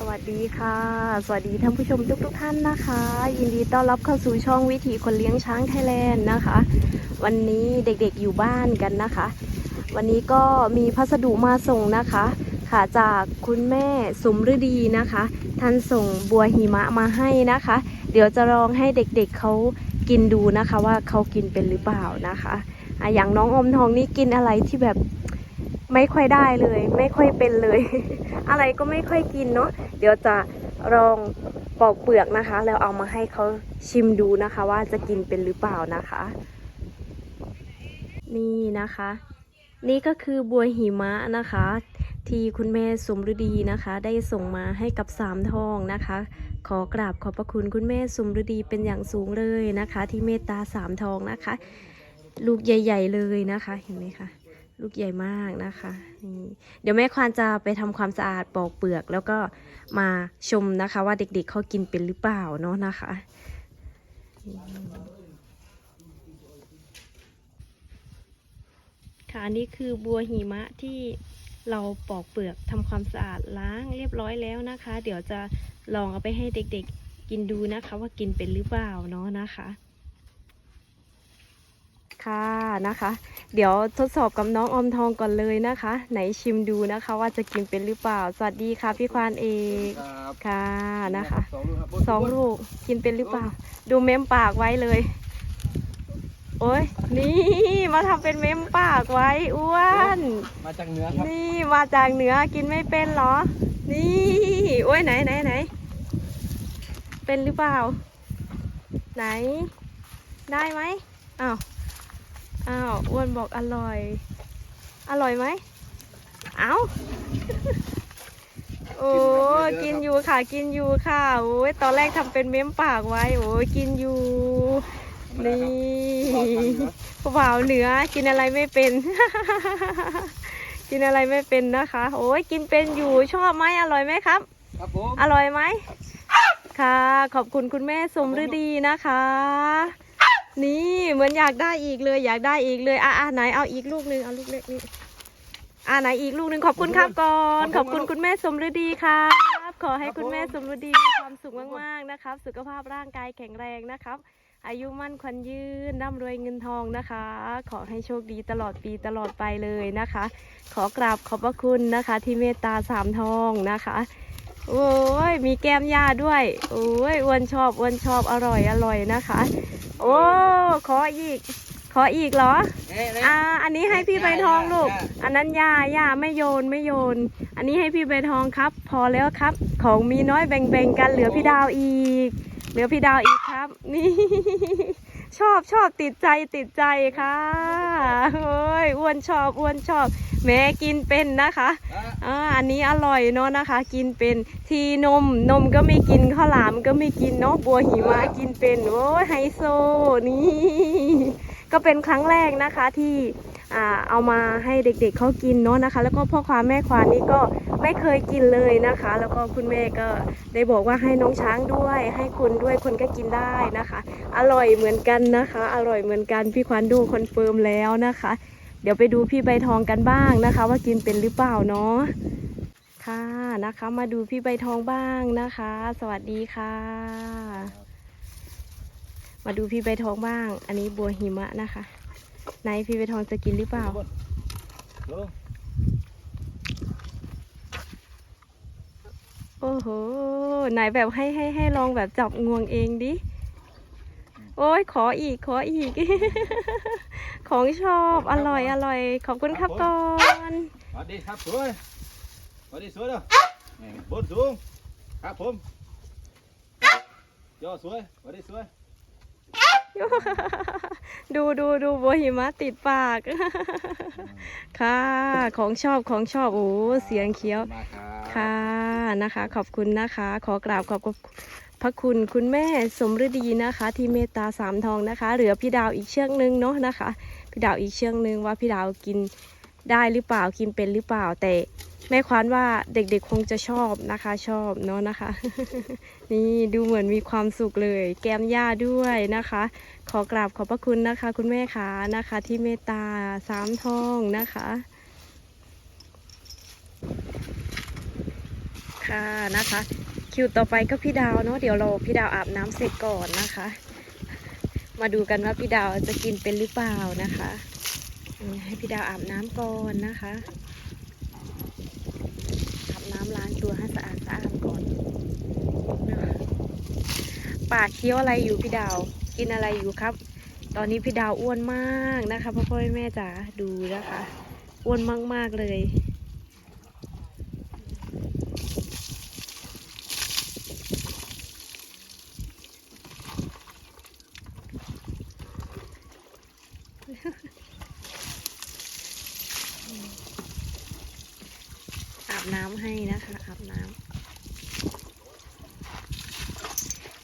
สวัสดีค่ะ สวัสดีท่านผู้ชมทุกทุกๆท่านนะคะ ยินดีต้อนรับเข้าสู่ช่องวิถีคนเลี้ยงช้างไทยแลนด์นะคะ วันนี้เด็กๆอยู่บ้านกันนะคะ วันนี้ก็มีพัสดุมาส่งนะคะ ค่ะจากคุณแม่สมฤดีนะคะ ท่านส่งบัวหิมะมาให้นะคะ เดี๋ยวจะลองให้เด็กๆเเขากินดูนะคะว่าเขากินเป็นหรือเปล่านะคะอะอย่างน้องอมทองนี่กินอะไรที่แบบ ไม่ค่อยได้เลย ไม่ค่อยเป็นเลย อะไรก็ไม่ค่อยกินเนาะเดี๋ยวจะลองปอกเปลือกนะคะ แล้วเอามาให้เขาชิมดูนะคะ ว่าจะกินเป็นหรือเปล่านะคะ นี่นะคะ นี่ก็คือบัวหิมะนะคะ ที่คุณแม่สมฤดีนะคะ ได้ส่งมาให้กับสามทองนะคะ ขอกราบขอบพระคุณคุณแม่สมฤดีเป็นอย่างสูงเลยนะคะ ที่เมตตาสามทองนะคะ ลูกใหญ่ ๆ เลยนะคะเห็นไหมคะ ลูกใหญ่มากนะคะนี่เดี๋ยวแม่ควานจะไปทำความสะอาดปอกเปลือก แล้วก็มาชมนะคะว่าเด็กๆเขากินเป็นหรือเปล่าเนาะนะคะค่ะอันนี่คือบัวหิมะที่เราปอกเปลือกทำความสะอาดล้างเรียบร้อยแล้วนะคะ เดี๋ยวจะลองเอาไปให้เด็กๆกินดูนะคะ ว่ากินเป็นหรือเปล่าเนาะนะคะ ค่ะนะคะ เดี๋ยวทดสอบกับน้องอมทองก่อนเลยนะคะ ไหนชิมดูนะคะ ว่าจะกินเป็นหรือเปล่า สวัสดีค่ะพี่ควานเอกครับค่ะนะคะสองลูกครับสองลูกกินเป็นหรือเปล่า ดูเม้มปากไว้เลย โอ้ยนี่มาทำเป็นเม้มปากไว้อ้วนมาจากเหนือครับนี่มาจากเหนือกินไม่เป็นเหรอ นี่โอ้ยไหนไหนไหนเป็นหรือเปล่า ไหนได้ไหมอ้าว อ้าวอ้วนบอกอร่อย อร่อยไหมเอ้าโอ้ยกินอยู่ค่ะกินอยู่ค่ะโอ้ยตอนแรกทำเป็นเม้มปากไว้โอ้ยกินอยู่นี่ผู้บ่าวเหนือกินอะไรไม่เป็น กินอะไรไม่เป็นนะคะ โอ้ยกินเป็นอยู่ชอบไหมอร่อยไหมครับครับผมอร่อยไหมค่ะ ขอบคุณคุณแม่สมฤดีนะคะ นี่เหมือนอยากได้อีกเลย อยากได้อีกเลย อะอะไหนเอาอีกลูกหนึ่งเอาลูกเล็กนี่อะไหนอีกลูกหนึ่งขอบคุณครับก่อนขอบคุณคุณแม่สมฤดีครับ ขอให้คุณแม่สมฤดีมีความสุขมากๆนะครับ สุขภาพร่างกายแข็งแรงนะครับ อายุมั่นขวัญยืนร่ำรวยเงินทองนะคะ ขอให้โชคดีตลอดปีตลอดไปเลยนะคะ ขอกราบขอบพระคุณนะคะ ที่เมตตาสามทองนะคะโอ้ยมีแก้มย่าด้วย โอ้ยอ้วนชอบอ้วนชอบอร่อยอร่อยนะคะ โอ้ ขออีก ขออีกเหรอ อ่า อันนี้ให้พี่ใบทองลูก อันนั้นย่าย่าไม่โยนไม่โยน อันนี้ให้พี่ใบทองครับ พอแล้วครับ ของมีน้อยแบ่งๆกันเหลือพี่ดาวอีก เหลือพี่ดาวอีกครับ นี่ ชอบชอบติดใจติดใจค่ะโอ้ยอ้วนชอบอ้วนชอบ แม่กินเป็นนะคะอ่าอันนี้อร่อยเนาะนะคะ กินเป็นทีนมนมก็ไม่กินข้าวหลามก็ไม่กินเนาะบัวหิมะกินเป็นโอ้ยไฮโซนี่ก็เป็นครั้งแรกนะคะที่อ่า เอามาให้เด็กๆเขากินเนาะนะคะ แล้วก็พ่อควานแม่ควานนี่ก็ไม่เคยกินเลยนะคะ แล้วก็คุณแม่ก็ได้บอกว่าให้น้องช้างด้วย ให้คุณด้วยคนก็กินได้นะคะ อร่อยเหมือนกันนะคะ อร่อยเหมือนกันพี่ควานดูคอนเฟิร์มแล้วนะคะ เดี๋ยวไปดูพี่ใบทองกันบ้างนะคะ ว่ากินเป็นหรือเปล่าเนาะค่ะนะคะ มาดูพี่ใบทองบ้างนะคะ สวัสดีค่ะมาดูพี่ใบทองบ้าง อันนี้บัวหิมะนะคะ ไหนพี่ใบทองจะกินหรือเปล่าลงโอ้โห ไหนแบบให้ให้ให้ลองแบบจับงวงเองดิ โอ้ยขออีกขออีก ของชอบอร่อยอร่อย ขอบคุณครับก่อนสวัสดีครับสวยสวัสดีสวยเด้อนี่บนสูงครับผมย่อสวยสวัสดีสวย ดูดูดูบัวหิมะติดปาก ค่ะ ของชอบของชอบโอ้เสียงเคี้ยวมาครับค่ะนะคะ ขอบคุณนะคะ ขอกราบขอบพระคุณคุณแม่สมฤดีนะคะ ที่เมตตาสามทองนะคะ เหลือพี่ดาวอีกเชือกนึงเนาะนะคะ พี่ดาวอีกเชือกนึงว่าพี่ดาวกินได้หรือเปล่ากินเป็นหรือเปล่าแต่ แม่ควานว่าเด็กๆคงจะชอบนะคะชอบเนาะนะคะ นี่ดูเหมือนมีความสุขเลย แก้มย่าด้วยนะคะ ขอกราบขอบพระคุณนะคะ คุณแม่ขานะคะ ที่เมตตาสามทองนะคะค่ะนะคะ คิวต่อไปก็พี่ดาวเนาะเดี๋ยวเราพี่ดาวอาบน้ำเสร็จก่อนนะคะ มาดูกันว่าพี่ดาวจะกินเป็นหรือเปล่านะคะ ให้พี่ดาวอาบน้ำก่อนนะคะำล้างตัวให้สะอาดสะอาดก่อนนะคะปากเคี้ยวอะไรอยู่พี่ดาว กินอะไรอยู่ครับ ตอนนี้พี่ดาวอ้วนมากนะคะพ่อพ่อแม่แม่จ๋าดูนะคะ อ้วนมากๆเลยอาบน้ำให้นะคะอาบน้ำ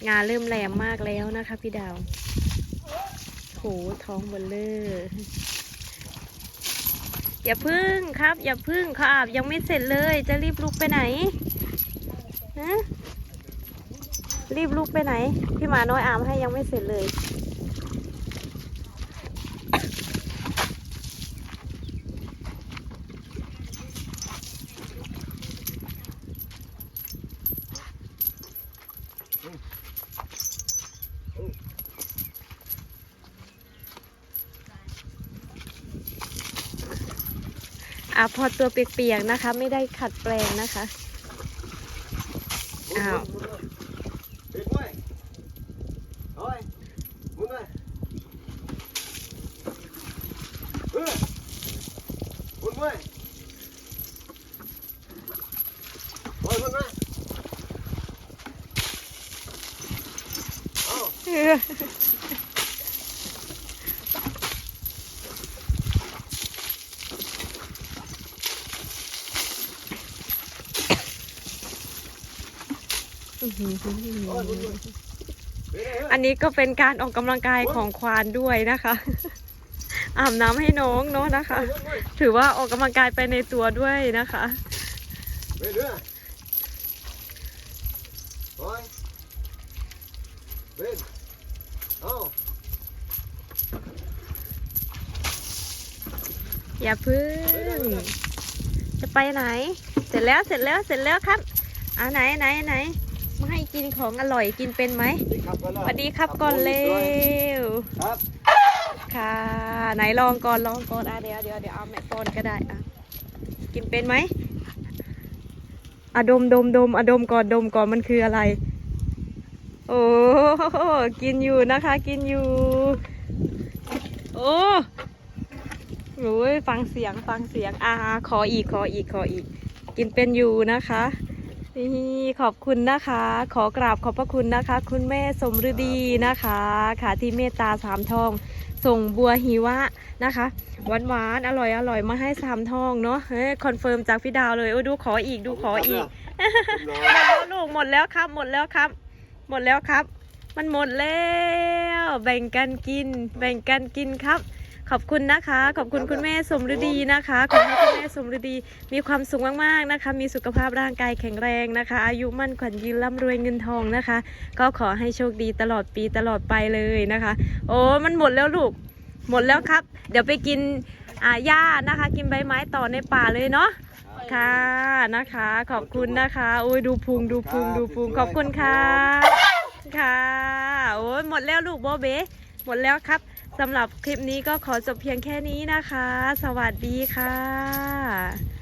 งานเริ่มแหลมมากแล้วนะคะ พี่ดาวโหท้องเบลเลอร์อย่าพึ่งครับ อย่าพึ่งเขาอาบยังไม่เสร็จเลย จะรีบลุกไปไหนฮะรีบลุกไปไหน พี่หมาน้อยอาบให้ยังไม่เสร็จเลย อะพอตัวเปียกๆนะคะ ไม่ได้ขัดแปลงนะคะอ้าว เฮ้ยเว้ยเฮ้ยมึงเว้ยเฮ้ยมึงเว้ยเฮ้ยมึงเว้ยเอันนี้ก็เป็นการออกกำลังกายของควานด้วยนะคะ อาบน้ำให้น้องเนาะนะคะ ถือว่าออกกำลังกายไปในตัวด้วยนะคะอย่าพึ่ง จะไปไหน เสร็จแล้วเสร็จแล้วเสร็จแล้วครับอ่าไหนไหนไหน กินของอร่อยกินเป็นไหมสวัสดีครับก่อนสวัสดีครับก่อนเร็วครับค่ะ ไหนลองก่อนลองก่อนอะเดี๋ยวเดี๋ยวเดี๋ยวเอาแม่ป้อนก็ได้อะกินเป็นไหมอะดมดมดมอะดมก่อนดมก่อนมันคืออะไร โอ้กินอยู่นะคะ กินอยู่ โอ้โอ้ยฟังเสียงฟังเสียงอ่าขออีกขออีกขออีก กินเป็นอยู่นะคะ นี่ขอบคุณนะคะ ขอกราบขอบพระคุณนะคะ คุณแม่สมฤดีนะคะ ค่ะที่เมตตาสามทอง ส่งบัวหิวะนะคะหวานหวานๆอร่อยอร่อยมาให้สามทองเนาะเฮ้ยคอนเฟิร์มจากพี่ดาวเลยโอ้ดูขออีกดูขออีกหมดแล้วลูกหมดแล้วครับ หมดแล้วครับ หมดแล้วครับ มันหมดแล้ว แบ่งกันกิน แบ่งกันกินครับ ขอบคุณนะคะ ขอบคุณคุณแม่สมฤดีนะคะขอให้คุณแม่สมฤดี มีความสุขมากๆนะคะ มีสุขภาพร่างกายแข็งแรงนะคะ อายุมั่นขวัญยืนร่ำรวยเงินทองนะคะ ก็ขอให้โชคดีตลอดปีตลอดไปเลยนะคะ โอ้มันหมดแล้วลูก หมดแล้วครับ เดี๋ยวไปกินอ่าหญ้านะคะ กินใบไม้ต่อในป่าเลยเนาะค่ะนะคะ ขอบคุณนะคะโอ้ยดูพุงดูพุงดูพุงขอบคุณค่ะค่ะโอ้ยหมดแล้วลูกโบเบหมดแล้วครับ สำหรับคลิปนี้ก็ขอจบเพียงแค่นี้นะคะ สวัสดีค่ะ